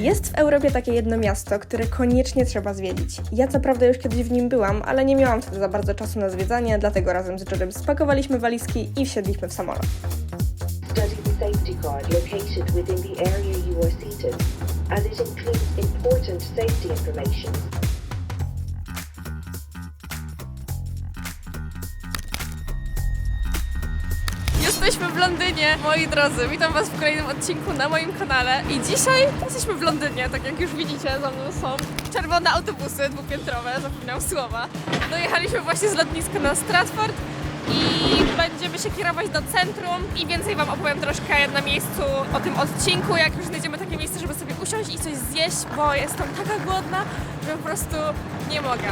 Jest w Europie takie jedno miasto, które koniecznie trzeba zwiedzić. Ja co prawda już kiedyś w nim byłam, ale nie miałam wtedy za bardzo czasu na zwiedzanie, dlatego razem z Jodem spakowaliśmy walizki i wsiedliśmy w samolot. As it includes important safety information. Jesteśmy w Londynie, moi drodzy. Witam Was w kolejnym odcinku na moim kanale. I dzisiaj jesteśmy w Londynie, tak jak już widzicie, za mną są czerwone autobusy dwupiętrowe, zapomniałam słowa. Dojechaliśmy właśnie z lotniska na Stratford i będziemy się kierować do centrum i więcej Wam opowiem troszkę na miejscu o tym odcinku, jak już znajdziemy takie miejsce, żeby sobie usiąść i coś zjeść, bo jestem taka głodna, że po prostu nie mogę.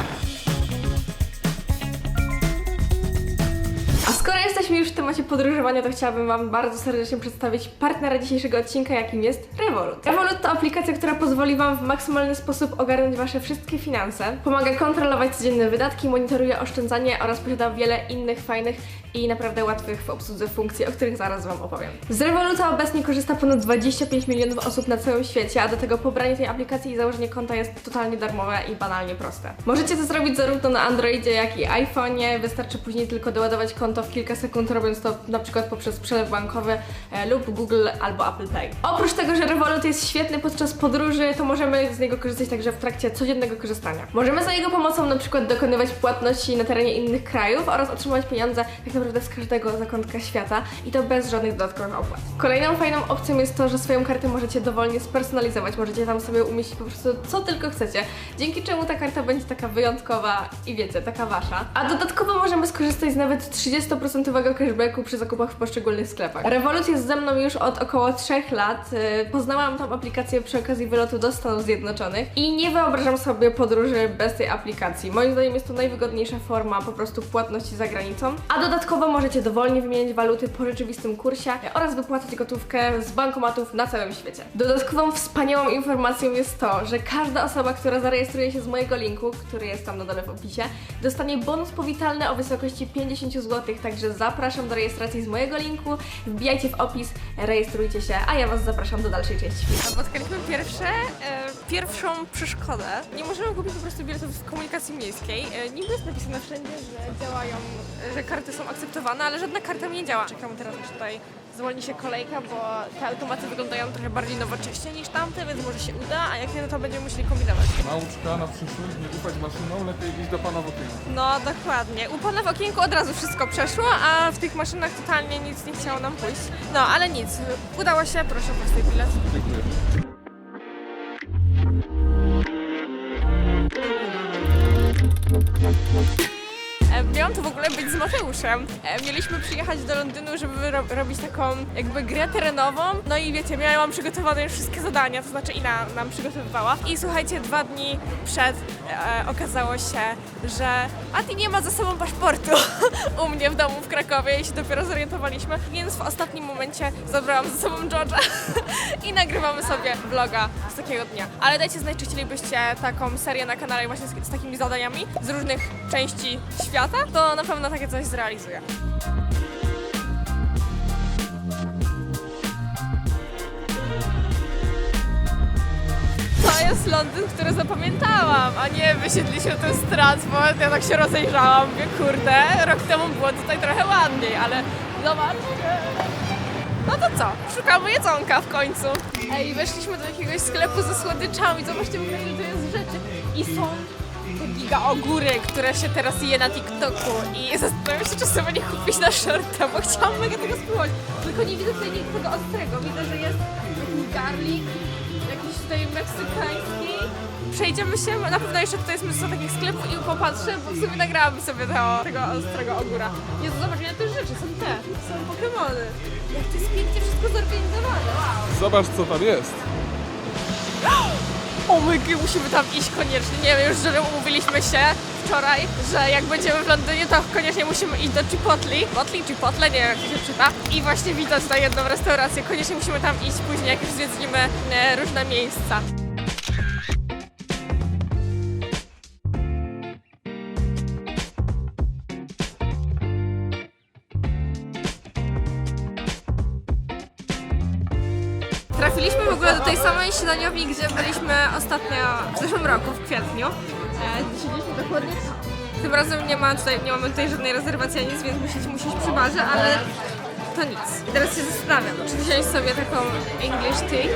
A skoro jesteśmy już w temacie podróżowania, to chciałabym Wam bardzo serdecznie przedstawić partnera dzisiejszego odcinka, jakim jest Revolut. Revolut to aplikacja, która pozwoli Wam w maksymalny sposób ogarnąć Wasze wszystkie finanse, pomaga kontrolować codzienne wydatki, monitoruje oszczędzanie oraz posiada wiele innych fajnych i naprawdę łatwych w obsłudze funkcji, o których zaraz Wam opowiem. Z Revoluta obecnie korzysta ponad 25 milionów osób na całym świecie, a do tego pobranie tej aplikacji i założenie konta jest totalnie darmowe i banalnie proste. Możecie to zrobić zarówno na Androidzie, jak i iPhone'ie. Wystarczy później tylko doładować konto w kilka sekund, robiąc to na przykład poprzez przelew bankowy e, lub Google albo Apple Pay. Oprócz tego, że Revolut jest świetny podczas podróży, to możemy z niego korzystać także w trakcie codziennego korzystania. Możemy za jego pomocą na przykład dokonywać płatności na terenie innych krajów oraz otrzymać pieniądze tak naprawdę z każdego zakątka świata i to bez żadnych dodatkowych opłat. Kolejną fajną opcją jest to, że swoją kartę możecie dowolnie spersonalizować, możecie tam sobie umieścić po prostu co tylko chcecie, dzięki czemu ta karta będzie taka wyjątkowa i wiecie, taka wasza. A dodatkowo możemy skorzystać z nawet 30% cashbacku przy zakupach w poszczególnych sklepach. Revolut jest ze mną już od około 3 lat. Yy, Poznałam tą aplikację przy okazji wylotu do Stanów Zjednoczonych i nie wyobrażam sobie podróży bez tej aplikacji. Moim zdaniem jest to najwygodniejsza forma po prostu płatności za granicą. A dodatkowo możecie dowolnie wymieniać waluty po rzeczywistym kursie oraz wypłacać gotówkę z bankomatów na całym świecie. Dodatkową wspaniałą informacją jest to, że każda osoba, która zarejestruje się z mojego linku, który jest tam na dole w opisie, dostanie bonus powitalny o wysokości 50 zł, także zapraszam do rejestracji z mojego linku, wbijajcie w opis, rejestrujcie się, a ja Was zapraszam do dalszej części filmu. Spotkaliśmy pierwsze, e, pierwszą przeszkodę. Nie możemy kupić po prostu biletów w komunikacji miejskiej. E, niby jest napisane wszędzie, że działają, e, że karty są akceptowane, ale żadna karta mi nie działa. Czekamy teraz, aż tutaj zwolni się kolejka, bo te automaty wyglądają trochę bardziej nowocześnie niż tamte, więc może się uda, a jak nie, no to będziemy musieli kombinować. Nauczka na przyszłość, nie ufać maszynom, lepiej iść do pana w okienku. No dokładnie. U pana w okienku od razu wszystko przeszło, a w tych maszynach totalnie nic nie chciało nam pójść. No ale nic, udało się, proszę o swój bilet. Dziękuję. E, Miałam to w ogóle być z Mateuszem. E, Mieliśmy przyjechać do Londynu, żeby ro robić taką jakby grę terenową. No i wiecie, miałam przygotowane już wszystkie zadania, to znaczy Ina nam przygotowywała. I słuchajcie, dwa dni przed e, okazało się, że Ati nie ma ze sobą paszportu u mnie w domu w Krakowie i się dopiero zorientowaliśmy. Więc w ostatnim momencie zabrałam ze sobą George'a i nagrywamy sobie vloga z takiego dnia. Ale dajcie znać, czy chcielibyście taką serię na kanale właśnie z, z takimi zadaniami z różnych części świata, to na pewno takie coś zrealizuję. To jest Londyn, który zapamiętałam, a nie wysiedliśmy ten Stratford. Ja tak się rozejrzałam, mówię, kurde, rok temu było tutaj trochę ładniej, ale zobaczcie. No to co? Szukamy jedzonka w końcu. Ej, weszliśmy do jakiegoś sklepu ze słodyczami. Zobaczcie, w ogóle ile to jest rzeczy. I są giga ogóry, które się teraz je na TikToku. I zastanawiam się, czy sobie nie kupić na shorta, bo chciałam mega tego spróbować. Tylko nie widzę tutaj nic tego ostrego. Widzę, że jest jakiś garlic, jakiś tutaj meksykański. Przejdziemy się, na pewno jeszcze tutaj jest mnóstwo takich sklepów i popatrzę, bo w sumie nagrałam sobie tego, tego ostrego ogóra. Jezu, zobacz, ile te rzeczy są te, są Pokemony. Jak to jest pięknie wszystko zorganizowane, wow. Zobacz co tam jest. O my God, musimy tam iść koniecznie. Nie wiem, już Jerem umówiliśmy się wczoraj, że jak będziemy w Londynie, to koniecznie musimy iść do Chipotle. Chipotle, Chipotle, nie wiem jak to się czyta. I właśnie widać na jedną restaurację. Koniecznie musimy tam iść później, jak już zwiedzimy e, różne miejsca. Samej śniadaniowni, gdzie byliśmy ostatnio w zeszłym roku, w kwietniu. E, siedzieliśmy dokładnie Tym razem nie, ma tutaj, nie mamy tutaj żadnej rezerwacji ani nic, więc musieć musieć przy barze, ale to nic. I teraz się zastanawiam, czy wziąć sobie taką English tea,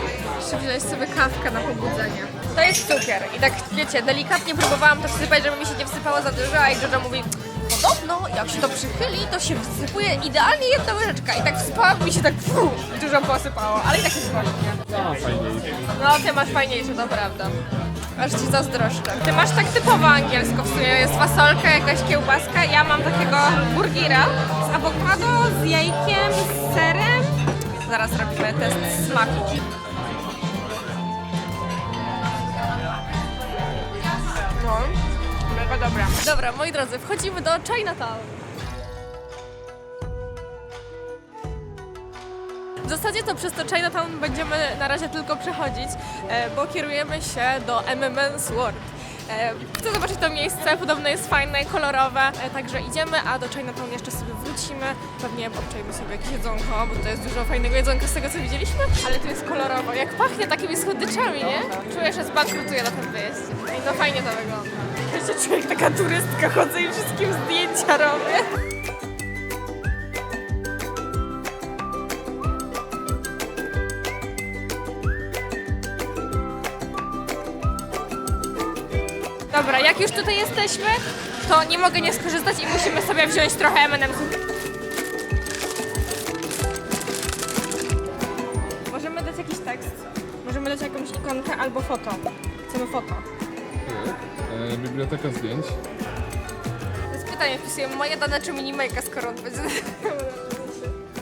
czy wziąć sobie kawkę na pobudzenie. To jest cukier i tak wiecie, delikatnie próbowałam to wsypać, żeby mi się nie wsypało za dużo, a Jojo mówi Podobno, jak się to przychyli, to się wsypuje idealnie jedna łyżeczka. I tak wsypałam i mi się tak fu, dużo posypało, ale i tak jest właśnie. No, fajniejsze. No, ty masz fajniejsze, to prawda. Aż ci zazdroszczę. Ty masz tak typowo angielsko w sumie. Jest fasolka, jakaś kiełbaska. Ja mam takiego burgira z awokado, z jajkiem, z serem. Zaraz robimy test smaku. No, mega dobra. Dobra, moi drodzy, wchodzimy do Chinatown. W zasadzie to przez to Chinatown będziemy na razie tylko przechodzić, e, bo kierujemy się do MMN World. E, Chcę zobaczyć to miejsce, podobno jest fajne, kolorowe, e, także idziemy, a do Chinatown jeszcze sobie wrócimy. Pewnie obczajmy sobie jakieś jedzonko, bo to jest dużo fajnego jedzonka z tego co widzieliśmy, ale tu jest kolorowo. Jak pachnie takimi słodyczami, nie? Czuję, że zbankrutuję na tym wyjeździe. No fajnie to wygląda. Się czuję jak taka turystka, chodzę i wszystkim zdjęcia robię. Dobra, jak już tutaj jesteśmy, to nie mogę nie skorzystać i musimy sobie wziąć trochę M&M's. Możemy dać jakiś tekst, możemy dać jakąś ikonkę albo foto. Chcemy foto. E, biblioteka zdjęć. To jest pytanie, wpisujemy moje dane czy minimajka, skoro on będzie...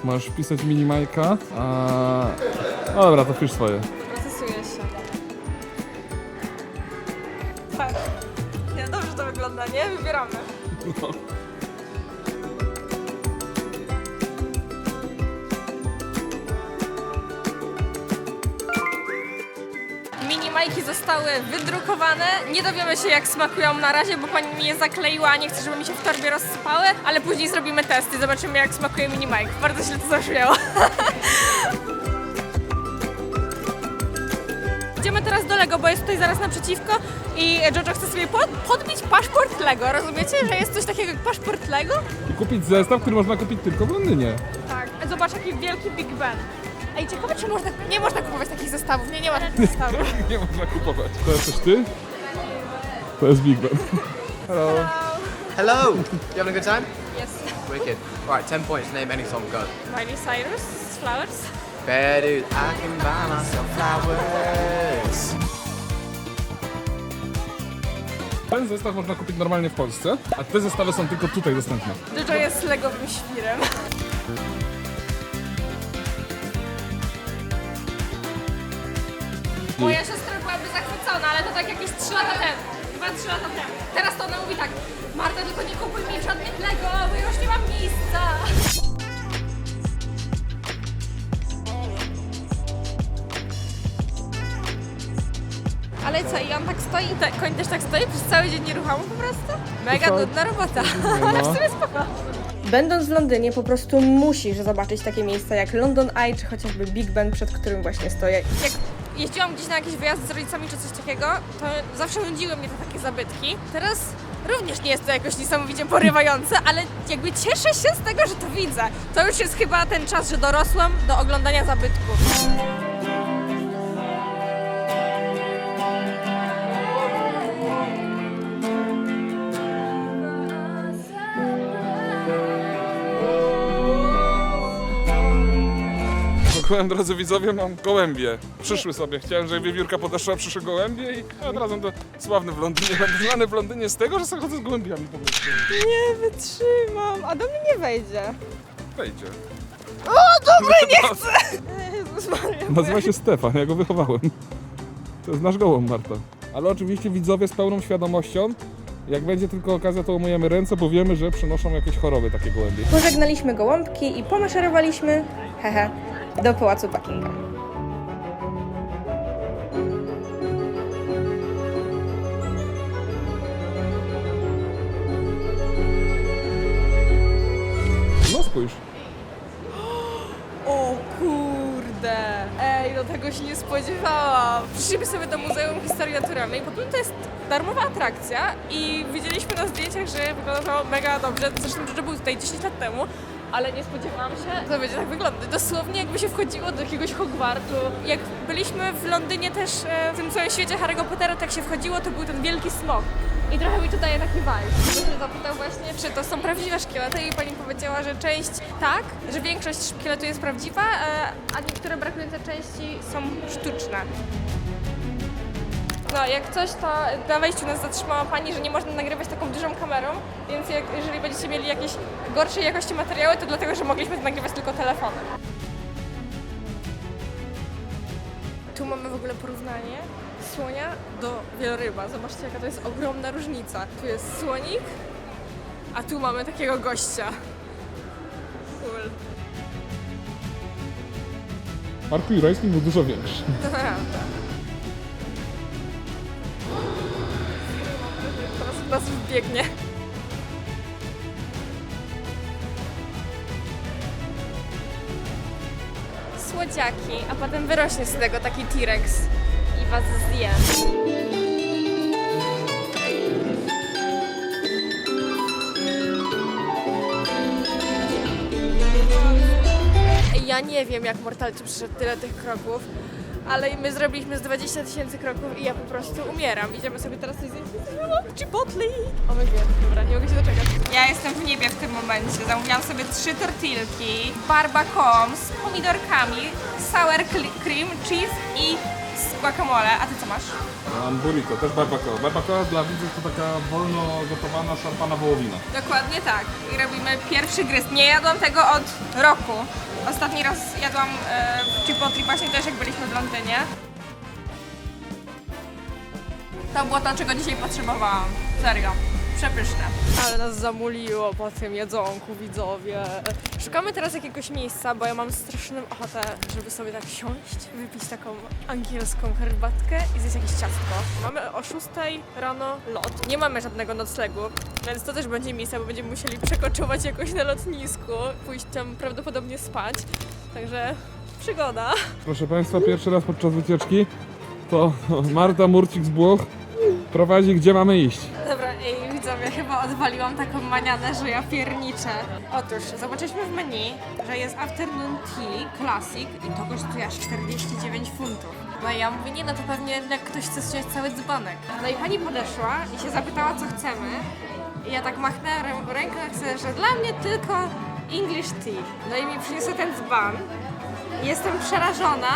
Możesz wpisać minimajka, a... No dobra, to pisz swoje. Procesuje się. Tak. Nie, dobrze to wygląda, nie? Wybieramy. Majki zostały wydrukowane. Nie dowiemy się jak smakują na razie, bo pani mi je zakleiła, nie chcę, żeby mi się w torbie rozsypały, ale później zrobimy testy, zobaczymy jak smakuje mini majk. Bardzo źle to zabrzmiało. Idziemy teraz do Lego, bo jest tutaj zaraz naprzeciwko i Jojo chce sobie pod, podbić paszport Lego. Rozumiecie, że jest coś takiego jak paszport Lego? I kupić zestaw, który można kupić tylko w Londynie. Tak. Zobacz jaki wielki Big Ben. Ej, ciekawe czy można... Nie można kupować takich zestawów, nie, nie ma takich zestawów. Nie można kupować. To jesteś ty? To jest Big Ben. Hello. Hello! You having a good time? Yes. Wicked. Alright, 10 points, name any song, go. Miley Cyrus, Flowers. Fair dude, I can buy myself flowers. Ten zestaw można kupić normalnie w Polsce, a te zestawy są tylko tutaj dostępne. Jojo jest legowym świrem. Moja siostra byłaby zachwycona, ale to tak jakieś 3 lata temu. Chyba 3 lata temu. Teraz to ona mówi tak, Marta, tylko nie kupuj mi żadnych Lego, bo już nie mam miejsca. Ale co, i on tak stoi, te, koń też tak stoi przez cały dzień nieruchomo po prostu? Mega co? nudna robota, ale w sumie spoko. Będąc w Londynie, po prostu musisz zobaczyć takie miejsca jak London Eye, czy chociażby Big Ben, przed którym właśnie stoję. jak jeździłam gdzieś na jakiś wyjazd z rodzicami czy coś takiego, to zawsze nudziły mnie te takie zabytki. Teraz również nie jest to jakoś niesamowicie porywające, ale jakby cieszę się z tego, że to widzę. To już jest chyba ten czas, że dorosłam do oglądania zabytków. Ogółem, drodzy widzowie, mam gołębie. Przyszły sobie. Chciałem, żeby wiewiórka podeszła, przyszły gołębie i od razu to sławny w Londynie. Znany w Londynie z tego, że sobie chodzę z gołębiami po prostu. Nie wytrzymam, a do mnie nie wejdzie. Wejdzie. Jezus Maria. Nazywa się Stefan, ja go wychowałem. To jest nasz gołąb, Marta. Ale oczywiście widzowie z pełną świadomością, jak będzie tylko okazja, to umyjemy ręce, bo wiemy, że przynoszą jakieś choroby takie gołębie. Pożegnaliśmy gołąbki i pomaszerowaliśmy, hehe, do pałacu Buckingham. No spójrz. O kurde! Ej, do tego się nie spodziewałam. Przyszliśmy sobie do Muzeum Historii Naturalnej, bo to jest darmowa atrakcja i widzieliśmy na zdjęciach, że wygląda to mega dobrze. Zresztą Jojo był tutaj 10 lat temu, ale nie spodziewałam się, to będzie tak wyglądać. Dosłownie jakby się wchodziło do jakiegoś Hogwartu. Jak byliśmy w Londynie też e, w tym całym świecie Harry'ego Pottera, tak się wchodziło, to był ten wielki smok. I trochę mi to daje taki vibe. Ktoś zapytał właśnie, czy to są prawdziwe szkielety i pani powiedziała, że część tak, że większość szkieletu jest prawdziwa, e, a niektóre brakujące części są sztuczne. No, jak coś, to na wejściu nas zatrzymała pani, że nie można nagrywać taką dużą kamerą, więc jak, jeżeli będziecie mieli jakieś gorszej jakości materiały, to dlatego, że mogliśmy nagrywać tylko telefonem. Tu mamy w ogóle porównanie słonia do wieloryba. Zobaczcie, jaka to jest ogromna różnica. Tu jest słonik, a tu mamy takiego gościa. Cool. Parku Jurajskim był dużo większy. To prawda. Nas wbiegnie. Słodziaki, a potem wyrośnie z tego taki T-Rex i was zje. Ja nie wiem, jak Mortality przyszedł tyle tych kroków, ale my zrobiliśmy z 20 tysięcy kroków i ja po prostu umieram. Idziemy sobie teraz coś zjeść. Chipotle! O my god, dobra, nie mogę się doczekać. Ja jestem w niebie w tym momencie. Zamówiłam sobie trzy tortilki, barbacom z pomidorkami, sour cream, cheese i z guacamole. A ty co masz? Mam burrito, też barbacoa. Barbacoa dla widzów to taka wolno gotowana, szarpana wołowina. Dokładnie tak. I robimy pierwszy gryz. Nie jadłam tego od roku. Ostatni raz jadłam e, w Chipotle właśnie też jak byliśmy w Londynie. To było to, czego dzisiaj potrzebowałam. Serio. Przepyszne. Ale nas zamuliło po tym jedzonku, widzowie. Szukamy teraz jakiegoś miejsca, bo ja mam straszną ochotę, żeby sobie tak siąść, wypić taką angielską herbatkę i zjeść jakieś ciastko. Mamy o 6 rano lot. Nie mamy żadnego noclegu, więc to też będzie miejsce, bo będziemy musieli przekoczować jakoś na lotnisku, pójść tam prawdopodobnie spać. Także przygoda. Proszę Państwa, pierwszy raz podczas wycieczki to Marta Murcik z Włoch prowadzi, gdzie mamy iść. Dobra, ej, chyba odwaliłam taką manianę, że ja pierniczę. Otóż, zobaczyliśmy w menu, że jest Afternoon Tea Classic i to kosztuje aż 49 funtów. No i ja mówię, nie no to pewnie jak ktoś chce wziąć cały dzbanek. No i pani podeszła i się zapytała, co chcemy. I ja tak machnęłam rę- ręką, że dla mnie tylko English Tea. No i mi przyniosła ten dzban. Jestem przerażona,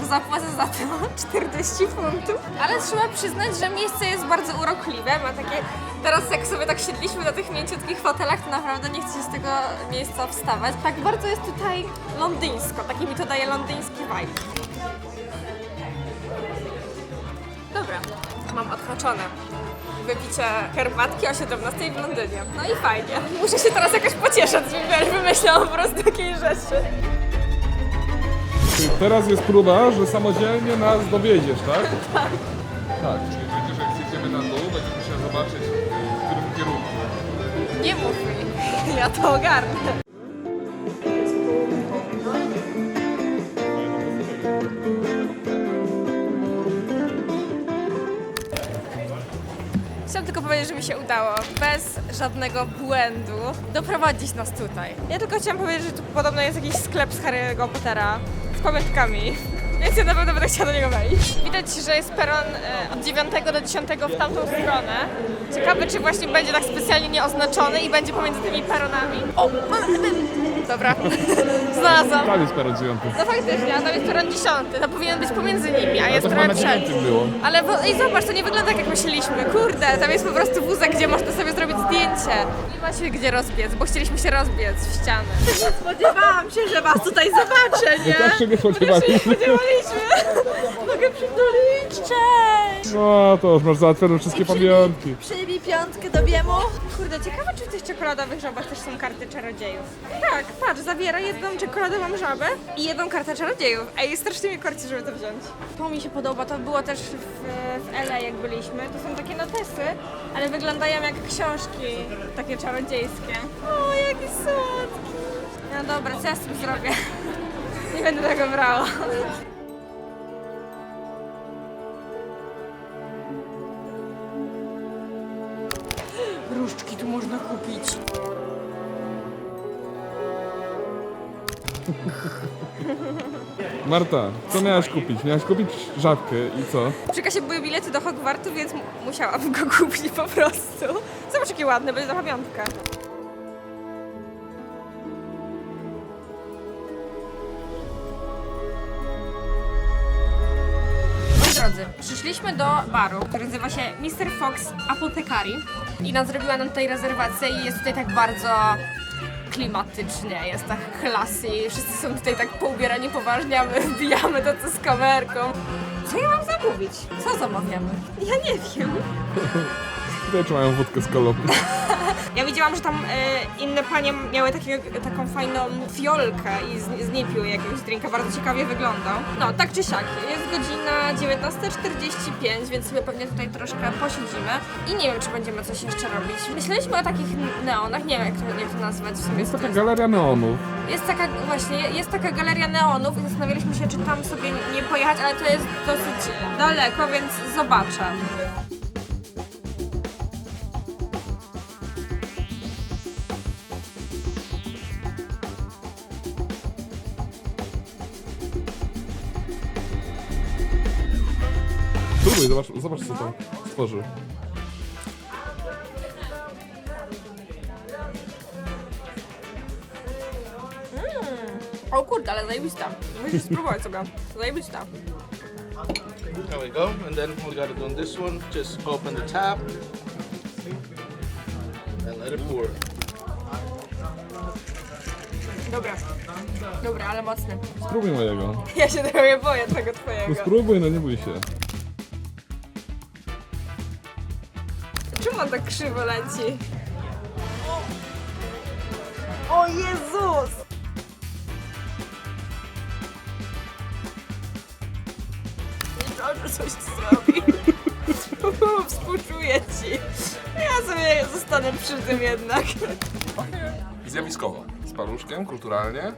że zapłacę za to 40 funtów, ale trzeba przyznać, że miejsce jest bardzo urokliwe. Ma takie. Teraz, jak sobie tak siedliśmy na tych mięciutkich fotelach, to naprawdę nie chce się z tego miejsca wstawać. Tak bardzo jest tutaj londyńsko, taki mi to daje londyński vibe. Dobra, mam odhaczone. Wypicie herbatki o 17 w Londynie. No i fajnie. Muszę się teraz jakoś pocieszać, wiesz, wymyślałam po prostu takiej rzeczy. Teraz jest próba, że samodzielnie nas dowiedziesz, tak? Tak. Tak, czyli będziesz jak zjedziemy na dół, będziesz musiał zobaczyć. Nie mów mi, ja to ogarnę. Chciałam tylko powiedzieć, że mi się udało bez żadnego błędu doprowadzić nas tutaj. Ja tylko chciałam powiedzieć, że tu podobno jest jakiś sklep z Harry'ego Pottera z pamiątkami. Więc ja na pewno będę chciała do niego wejść. Widać, że jest peron e, od 9 do 10 w tamtą stronę. Ciekawe, czy właśnie będzie tak specjalnie nieoznaczony i będzie pomiędzy tymi peronami. O! Dobra, znalazłam. Tam jest peronujący. No faktycznie, a tam jest peron 10. To powinien być pomiędzy nimi, a jest to chyba trochę na przed. dziewiątym było. Ale wo- i zobacz, to nie wygląda tak jak myśleliśmy. Kurde, tam jest po prostu wózek, gdzie można sobie zrobić zdjęcie. Nie ma się gdzie rozbiec, bo chcieliśmy się rozbiec w ścianę. Spodziewałam się, że was tutaj zobaczę, nie? też się nie spodziewaliśmy. Mogę przytulić. Cześć! No to już masz załatwione wszystkie pamiątki. Przybij piątkę do biemu. Kurde, ciekawe czy w tych czekoladowych żabach też są karty czarodziejów. Tak, patrz, zawiera jedną czekoladową żabę i jedną kartę czarodziejów. Ej, strasznie mi korci, żeby to wziąć. To mi się podoba, to było też w, w LA jak byliśmy. To są takie notesy, ale wyglądają jak książki takie czarodziejskie. O, jaki słodki. No dobra, co ja z tym zrobię? Nie będę tego brała. Kupić? Marta, co miałaś kupić? Miałaś kupić żabkę i co? Przy kasie były bilety do Hogwartu, więc m- musiałam go kupić po prostu. Zobacz jakie ładne, będzie na pamiątkę. Przyszliśmy do baru, który nazywa się Mr. Fox Apothecary i nam zrobiła nam tutaj rezerwację i jest tutaj tak bardzo klimatycznie, jest tak klasy, wszyscy są tutaj tak poubierani poważnie, a my wbijamy to co z kamerką. Co ja mam zamówić? Co zamawiamy? Ja nie wiem. Tutaj czy mają wódkę z kolą? Ja widziałam, że tam e, inne panie miały taką fajną fiolkę i z, z niej piły jakiegoś drinka, bardzo ciekawie wyglądał. No, tak czy siak, jest godzina 19.45, więc sobie pewnie tutaj troszkę posiedzimy i nie wiem, czy będziemy coś jeszcze robić. Myśleliśmy o takich neonach, nie wiem jak to, jak to nazwać w sumie. Jest taka galeria neonów. Jest taka, właśnie, jest taka galeria neonów i zastanawialiśmy się, czy tam sobie nie pojechać, ale to jest dosyć daleko, więc zobaczę. Zobacz, zobacz co tam stworzył. O kurde, ale zajebista. Musisz spróbować sobie. Zajebista. There we go. And then we got it on this one. Just open the tap and let it pour. Dobra. Dobra, ale mocny. Spróbuj mojego. Ja się trochę boję tego No twojego. spróbuj, no nie bój się. On tak krzywo leci? O Jezus! Nie że coś zrobi. Współczuję ci. Ja sobie zostanę przy tym jednak. Zjawiskowo. Z paluszkiem, kulturalnie.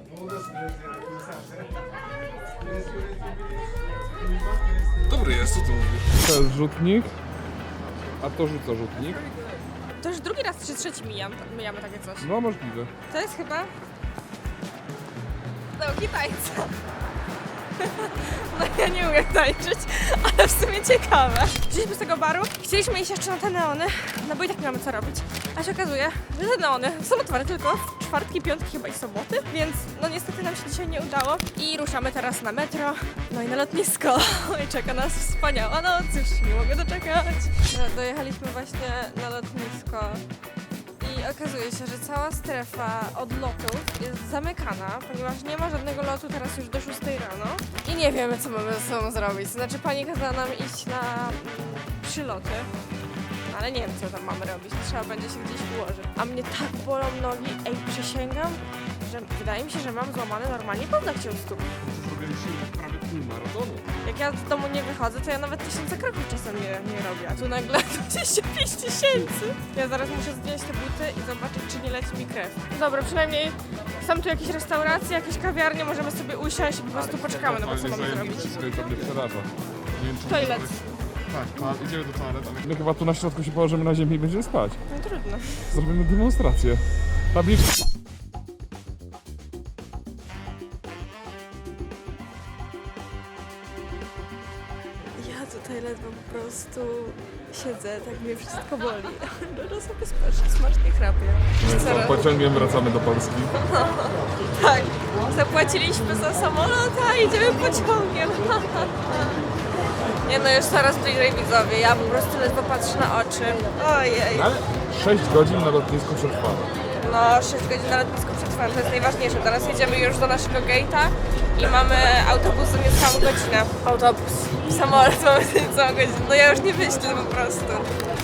Dobry jest, co ty mówisz? To jest rzutnik, a to rzuca rzutnik. To już drugi raz czy trzeci mijam, mijamy takie coś. No możliwe. To jest chyba... Nauki tańca. No ja nie umiem tańczyć, ale w sumie ciekawe. Przyszliśmy z tego baru, chcieliśmy iść jeszcze na te neony, no bo i tak nie mamy co robić. A się okazuje, że te neony są otwarte tylko w czwartki, piątki chyba i soboty, więc no niestety nam się dzisiaj nie udało. I ruszamy teraz na metro, no i na lotnisko. I czeka nas wspaniała noc, już nie mogę doczekać. No, dojechaliśmy właśnie na lotnisko. I okazuje się, że cała strefa odlotów jest zamykana, ponieważ nie ma żadnego lotu teraz już do 6 rano. I nie wiemy, co mamy ze sobą zrobić. Znaczy, pani kazała nam iść na mm, przyloty, ale nie wiem, co tam mamy robić. Trzeba będzie się gdzieś ułożyć. A mnie tak bolą nogi, ej, przysięgam, że wydaje mi się, że mam złamany normalnie paznokcie u stóp. Prawie. Jak ja z domu nie wychodzę, to ja nawet tysiące kroków czasem nie, nie robię. A tu nagle 25 tysięcy. Ja zaraz muszę zdjąć te buty i zobaczyć, czy nie leci mi krew. Dobra, przynajmniej są tu jakieś restauracje, jakieś kawiarnie, możemy sobie usiąść i po prostu poczekamy, no bo co mamy zrobić. To mnie Tak, to idziemy do toalety. My chyba tu na środku się położymy na ziemi i będziemy spać. No trudno. Zrobimy demonstrację. Tabliczka. Ja tutaj ledwo po prostu siedzę, tak mnie wszystko boli. No sobie spasz, smacznie chrapie. Co, pociągiem wracamy do Polski. Tak, zapłaciliśmy za samolot, a idziemy pociągiem. Nie no, już coraz bliżej widzowie, ja po prostu ledwo patrzę na oczy. Ojej. Ale 6 godzin na lotnisku przetrwamy. No, 6 godzin na lotnisku przetrwam, to jest najważniejsze. Teraz jedziemy już do naszego gate'a i mamy autobus za niecałą godzinę. Autobus. Samolot mamy za niecałą godzinę. No ja już nie myślę po prostu.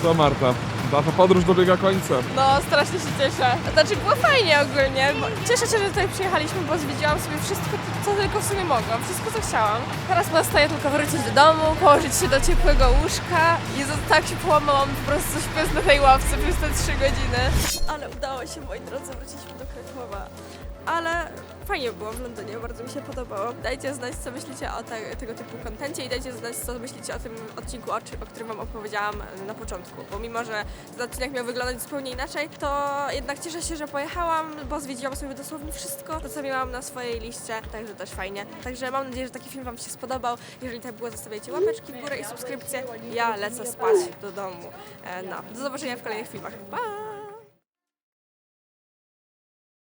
Co Marta? Nasza podróż dobiega końca. No, strasznie się cieszę. Znaczy, było fajnie ogólnie. Cieszę się, że tutaj przyjechaliśmy, bo zwiedziłam sobie wszystko, co tylko w sumie mogłam. Wszystko, co chciałam. Teraz pozostaje tylko wrócić do domu, położyć się do ciepłego łóżka. Jezu, tak się połamałam, po prostu śpiąc na tej ławce przez te trzy godziny. Ale udało się, moi drodzy, wróciliśmy do Krakowa. Ale fajnie było w Londynie, bardzo mi się podobało. Dajcie znać, co myślicie o te, tego typu kontencie i dajcie znać, co myślicie o tym odcinku, o, o którym Wam opowiedziałam na początku, bo mimo, że ten odcinek miał wyglądać zupełnie inaczej, to jednak cieszę się, że pojechałam, bo zwiedziłam sobie dosłownie wszystko, to co miałam na swojej liście, także też fajnie. Także mam nadzieję, że taki film Wam się spodobał. Jeżeli tak było, zostawiajcie łapeczki w górę i subskrypcję. Ja lecę spać do domu. E, No, do zobaczenia w kolejnych filmach. Pa!